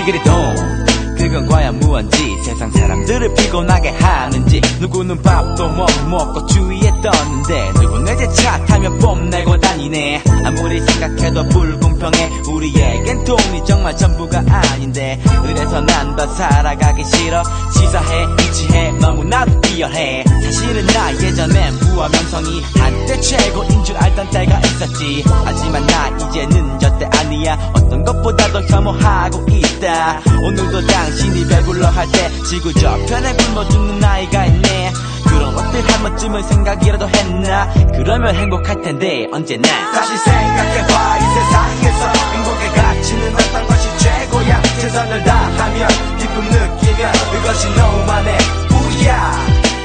띠기리동 그건 과연 무언지 세상 사람들을 피곤하게 하는지. 누구는 밥도 못 먹고 주위에 떴는데 누구는 이제 차 타며 뽐내고 다니네. 아무리 생각해도 불공평해. 우리에겐 돈이 정말 전부가 아닌데. 그래서 난 더 살아가기 싫어. 시사해 유치해 너무나도 비열해. 사실은 나 예전엔 부와 명성이 한때 최고인 줄 알던 때가 있었지. 하지만 나 이제는 저 때 아니야. 어떤 것보다도 혐오하고 있다. 오늘도 당신이 배불러 할 때 지구 저편에 굶어 죽는 나이가 있네. 그런 것들 한 번쯤은 생각이라도 했나? 그러면 행복할 텐데 언제나. 다시 생각해봐 이 세상에서 행복의 가치는 어떤 것이 최고야. 최선을 다하면 기쁨 느끼면 그것이 너만의 부야.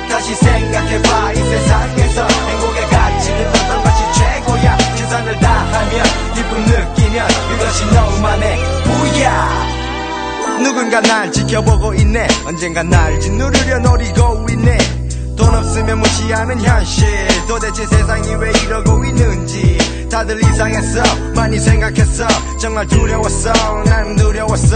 다시 생각해봐 이 세상에서 행복의 가치는 어떤 누군가 날 지켜보고 있네. 언젠가 날 짓누르려 노리고 있네. 돈 없으면 무시하는 현실. 도대체 세상이 왜 이러고 있는지. 다들 이상했어. 많이 생각했어. 정말 두려웠어. 난 두려웠어.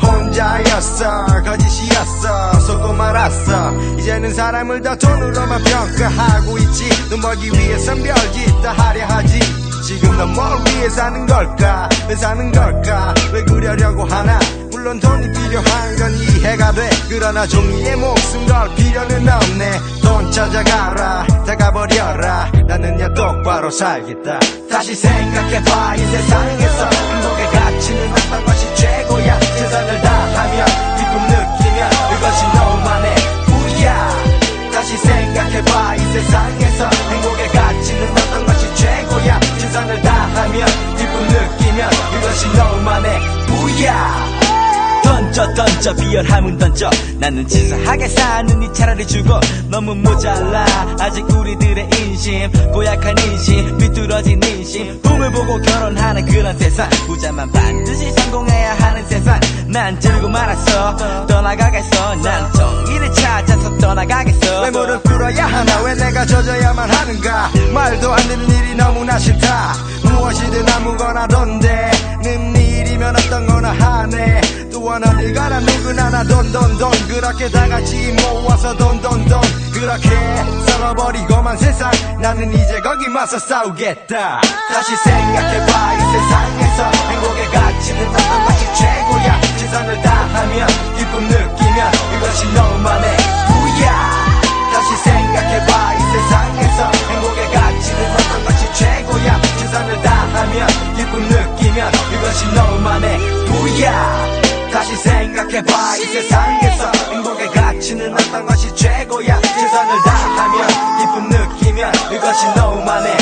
혼자였어. 거짓이었어. 속고 말았어. 이제는 사람을 다 돈으로만 평가하고 있지. 돈 벌기 위해선 별짓 다 하려 하지. 지금 넌 뭘 위해 사는 걸까? 왜 사는 걸까? 왜 그러려고 하나 물론 돈이 필요한 건 이해가 돼. 그러나 종이의 목숨 걸 필요는 없네. 돈 찾아가라 다가버려라. 나는 야 똑바로 살겠다. 다시 생각해봐 이 세상에서 행복의 가치는 어떤 것이 최고야 던져 비열함은 던져. 나는 치사하게 사는 이 차라리 죽어. 너무 모자라. 아직 우리들의 인심 고약한 인심 비뚤어진 인심. 꿈을 보고 결혼하는 그런 세상. 부자만 반드시 성공해야 하는 세상. 난 들고 말았어. 떠나가겠어. 난 정의를 찾아서 떠나가겠어. 왜 무릎 꿇어야 하나? 왜 내가 져져야만 하는가? 말도 안 되는 일이 너무나 싫다. 무엇이든 아무거나던데. 는 일이면 어떤 거나 하네 또 하나 일가라 누구나 나돈돈 돈. 그렇게 다 같이 모아서 돈돈 돈. 그렇게 썰어버리고만 세상. 나는 이제 거기 맞서 싸우겠다. 다시 생각해봐 이 세상에서. 행복의 가치는 어떤 것이 최고야. 최선을 다하면 기쁨 느끼면 그것이 너만의 봐. 이 세상에서 행복의 가치는 어떤 것이 최고야. 최선을 다하면 기쁨 느끼면 그것이 너만의